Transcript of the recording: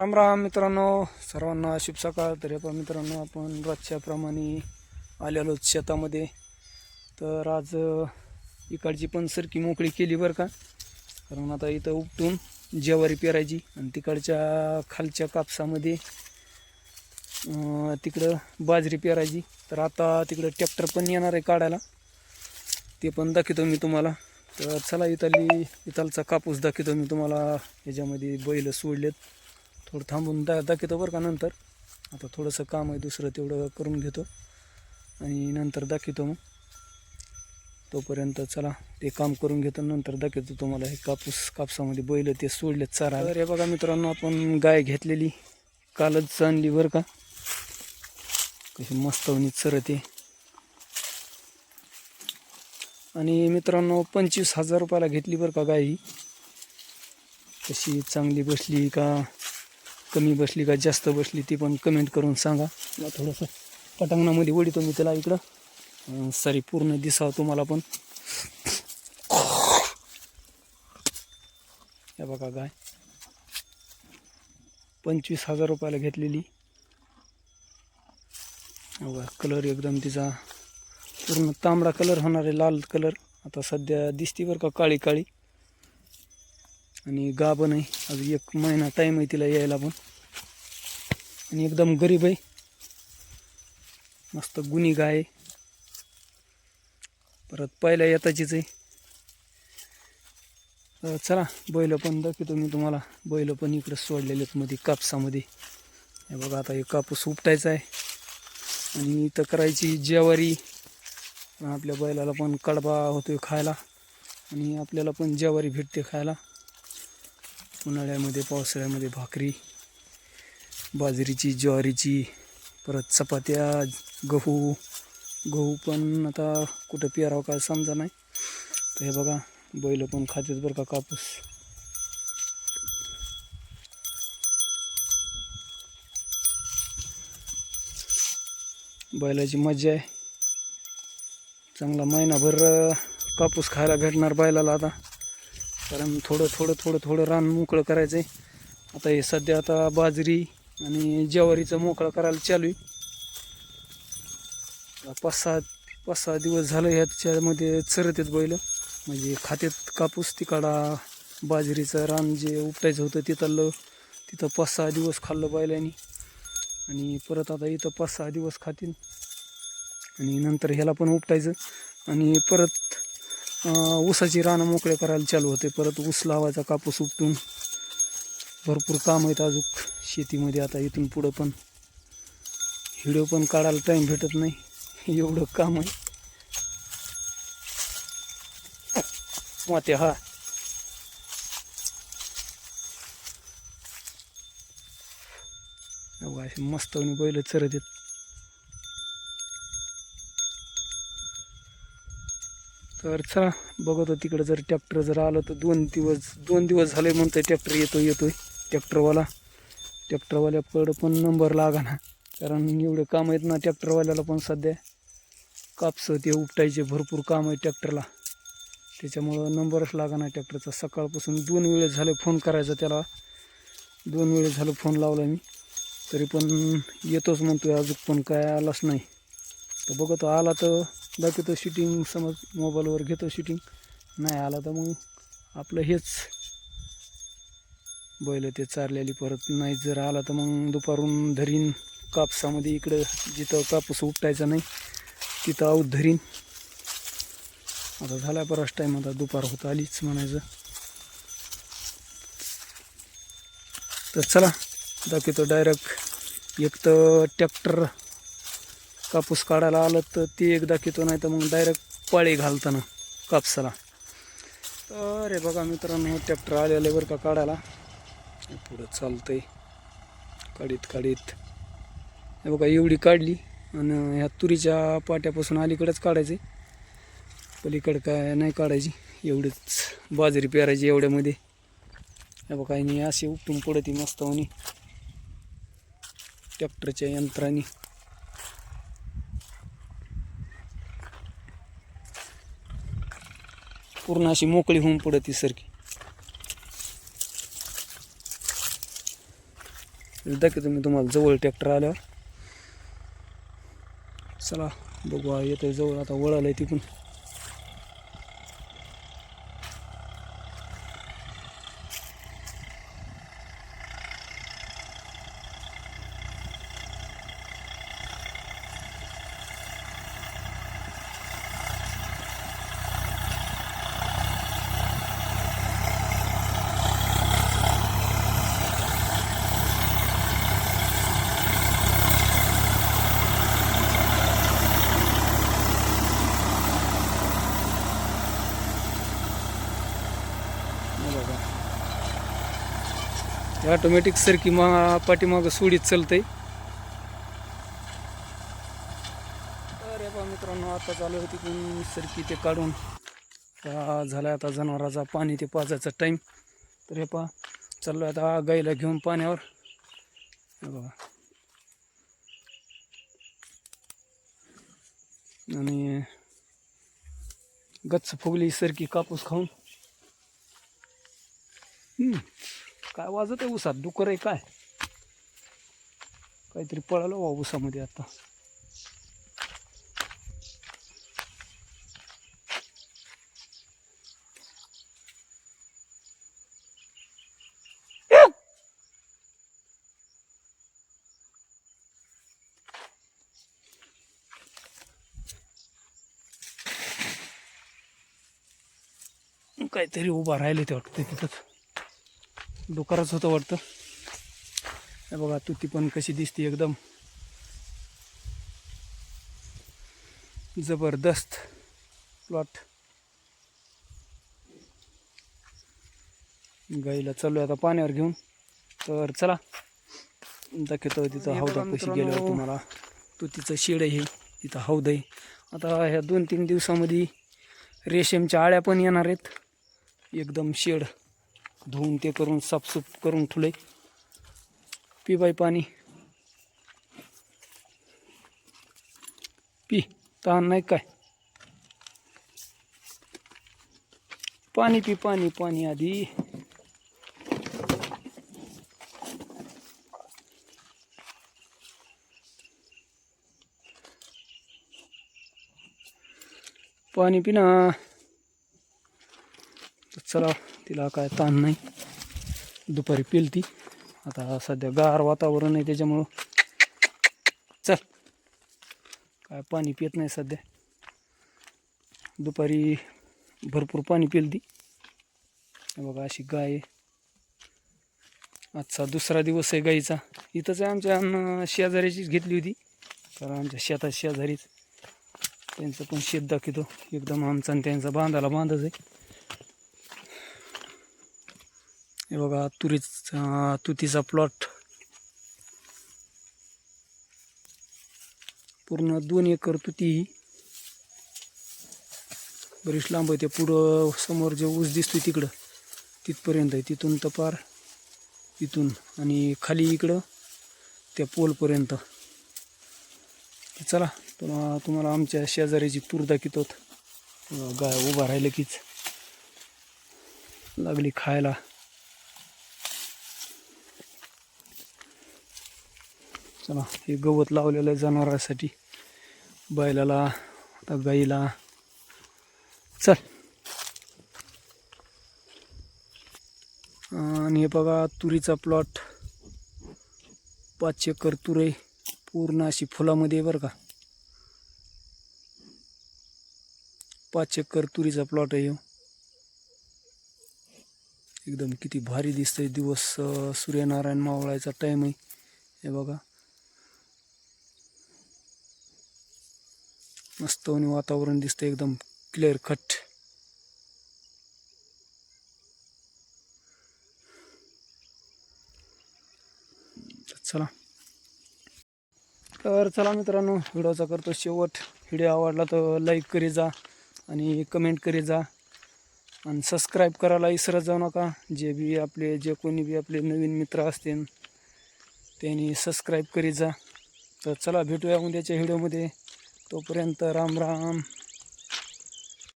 राम राम मित्रांनो सर्वांना शुभ सकाळ. तर हे पहा मित्रांनो आपण रोजच्याप्रमाणे आलेलो शेतामध्ये. तर आज इकडची पण सरकी मोकळी केली बरं का. कारण आता इथं उपटून ज्वारी पेरायची आणि तिकडच्या खालच्या कापसामध्ये तिकडं बाजरी पेरायची. तर आता तिकडं ट्रॅक्टर पण येणार आहे काढायला. ते पण दाखवतो मी तुम्हाला. तर चला इथली इथलचा कापूस दाखवतो मी तुम्हाला. याच्यामध्ये बैल सोडलेत. थोडं थांबून दा दाखवतो बरं का नंतर. आता थोडंसं काम आहे दुसरं तेवढं करून घेतो. आणि नंतर दाखवतो मग. तोपर्यंत चला ते काम करून घेतो नंतर दाखवतो तुम्हाला. हे कापूस कापसामध्ये बैल ते सोडले चारा. अरे बघा मित्रांनो आपण गाय घेतलेली. कालच आणली बरं का. कशी मस्तवणी चरते. आणि मित्रांनो पंचवीस हजार रुपयाला घेतली बरं का गाय ही. कशी चांगली बसली का? कमी बसली का जास्त बसली ती पण कमेंट करून सांगा. मला थोडंसं पटांगणामध्ये ओढितो मी त्याला इकडं. सॉरी पूर्ण दिसावं तुम्हाला पण. या बघा गाय. पंचवीस हजार रुपयाला घेतलेली. बघा कलर एकदम तिचा पूर्ण तांबडा कलर होणार आहे लाल कलर आता सध्या दिसती बरं का काळी काळी आणि गाभण आहे. अजून एक महिना टाईम आहे तिला यायला पण. आणि एकदम गरीब आहे. मस्त गुणी गाय. आहे परत पहिल्या येताचीच आहे. चला बैल पण दाखवतो मी तुम्हाला. बैल पण इकडं सोडलेले आहेत मध्ये कापसामध्ये. हे बघा आता हे कापूस उपटायचा आहे. आणि इथं करायची ज्वारी. आपल्या बैलाला पण कडबा होतोय खायला. आणि आपल्याला पण ज्वारी भेटते खायला. उन्हाळ्यामध्ये पावसाळ्यामध्ये भाकरी. बाजरीची ज्वारीची परत चपात्या गहू. गहू पण आता कुठं पेरावं काय समजा नाही. तर हे बघा बैल पण खातेच बरं का कापूस. बैलाची मजा आहे. चांगला महिनाभर कापूस खायला भेटणार बैलाला आता. कारण थोडं थोडं थोडं थोडं रान मोकळं करायचं आहे आता हे सध्या आता बाजरी आणि ज्वारीचा मोकळा करायला चालू आहे. पाच सहा पाच सहा दिवस झालं ह्याच्यामध्ये चरत आहेत बैल. म्हणजे खात्यात कापूस तिकडा बाजरीचं रान जे उपटायचं होतं तिथलं तिथं पाच सहा दिवस खाल्लं बैलांनी. आणि परत आता इथं पाच सहा दिवस खातील. आणि नंतर ह्याला पण उपटायचं. आणि परत ऊसाची रानं मोकळे करायला चालू होते. परत ऊस लावायचा कापूस उपटून. भरपूर काम आहेत अजून. शेतीमध्ये आता इथून पुढं पण व्हिडिओ पण काढायला टाईम भेटत नाही. एवढं काम आहे. माते हा. असे मस्त बैल चरत येत तर चला बघतो तिकडं जर ट्रॅक्टर जर आलं तर दोन दिवस दोन दिवस झाले म्हणतोय ट्रॅक्टर येतोय येतोय. ट्रॅक्टरवाला ट्रॅक्टरवाल्याकडं पण नंबर लागा ना. कारण एवढे काम आहेत ना ट्रॅक्टरवाल्याला पण सध्या कापसं ते उपटायचे भरपूर काम आहे ट्रॅक्टरला. त्याच्यामुळं नंबरच लागा ना ट्रॅक्टरचा. सकाळपासून दोन वेळेस झाले फोन करायचा त्याला. दोन वेळेस झालं फोन लावला मी. तरी पण येतोच म्हणतो आहे अजून पण काय आलाच नाही. तर बघतो आला तर दाखवतो शूटिंग समज मोबाईलवर घेतो शूटिंग नाही आला तर मग आपलं हेच बैल ते चारलेली परत नाही जर आला तर मग दुपारून धरीन कापसामध्ये इकडं जिथं कापूस उपटायचा नाही तिथं आऊत धरीन. आता झाला बराच टाईम आता दुपार होत आलीच म्हणायचं. तर चला दाखवतो डायरेक्ट एक तर ट्रॅक्टर कापूस काढायला आलं तर ते एक दाखवतो नाही तर मग डायरेक्ट पाळी घालताना कापसाला. अरे बघा मित्रांनो ट्रॅक्टर आलेलं आहे बरं का काढायला. पुढं चालतंय. काढीत काढीत. हे बघा एवढी काढली. आणि ह्या तुरीच्या पाट्यापासून अलीकडंच काढायचे. पलीकडं काय नाही काढायची. एवढीच बाजरी पेरायची एवढ्यामध्ये. हे बघा आणि अशी उपटून पडती मस्त म्हणे ट्रॅक्टरच्या यंत्राने. पूर्ण अशी मोकळी होऊन पडत सारखी. दाखवतो मी तुम्हाला जवळ ट्रॅक्टर आल्यावर. चला बघू येतोय जवळ आता वळालंय तिकून ऑटोमॅटिक सरकी मा पाठीमागं सोडीत चालतंय. अरे बा मित्रांनो आता चालू होती पण सरकी ते काढून आता झाला आता जनावराचा पाणी ते पाजायचा टाईम तर हे पा चाललो आता गाईला घेऊन पाण्यावर. बघा. आणि गच्च फुगली सरकी कापूस खाऊन. हम्म. काय वाजत आहे उसात डुकर आहे काय? काहीतरी पळालं वा उसामध्ये आता. काहीतरी उभा राहिले ते वाटतं तिथंच. डुकरच होतं वाटतं. हे बघा तुती पण कशी दिसते एकदम. जबरदस्त प्लॉट गाईला चालू आता पाण्यावर घेऊन. तर चला दाखवतो तिथं हौदा कशी गेल्यावर तुम्हाला. तुतीचं शेड आहे हे तिथं हौद आहे. आता ह्या दोन तीन दिवसामध्ये रेशीमच्या आळ्या पण येणार आहेत. एकदम शेड. धुवून ते करून साफसूफ करून ठुले पी बाई पाणी. पी तहान नाही काय? पाणी पी पाणी पाणी आधी. पाणी पिना. चला. तिला काय ताण नाही. दुपारी पेलती. आता सध्या गार वातावरण आहे त्याच्यामुळं चल. काय पाणी पित नाही सध्या. दुपारी भरपूर पाणी पेलती. बघा अशी गाय आहे. आजचा दुसरा दिवस आहे गाईचा. इथंच आहे आमच्या अन्न शेजाऱ्याचीच घेतली होती. कारण आमच्या शेतात शेजारीच. त्यांचं पण शेत दाखवतो. एकदम आमचा आणि त्यांचा बांधाला बांधच आहे. हे बघा तुरीचा तुतीचा प्लॉट पूर्ण दोन एकर तुती. बरीच लांब आहे ते पुढं समोर जे ऊस दिसतोय तिकडं तिथपर्यंत आहे. तिथून तपार तिथून आणि खाली इकडं त्या पोलपर्यंत. चला तुम्हाला तुम्हाला आमच्या शेजाऱ्याची तूर दाखवतोत. गाय उभा राहिलं कीच. लागली खायला. चला हे गवत लावलेलं आहे जनावरांसाठी. बैलाला आता गाईला. चल. आणि हे बघा तुरीचा प्लॉट पाच एकर तूर आहे. पूर्ण अशी फुलामध्ये आहे बरं का. पाच एकर तुरीचा प्लॉट आहे एकदम किती भारी दिसतंय. दिवस सूर्यनारायण मावळायचा टाईम आहे. हे बघा. मस्त आणि वातावरण दिसतं एकदम क्लिअर कट चला. तर चला मित्रांनो व्हिडिओचा करतो शेवट. व्हिडिओ आवडला तर लाईक करी जा आणि कमेंट करी जा. आणि सबस्क्राईब करायला विसरत जाऊ नका. जे बी आपले जे कोणी बी आपले नवीन मित्र असतील त्यांनी सबस्क्राईब करी जा. तर चला भेटूया उद्याच्या व्हिडिओमध्ये. तोपर्यंत राम राम.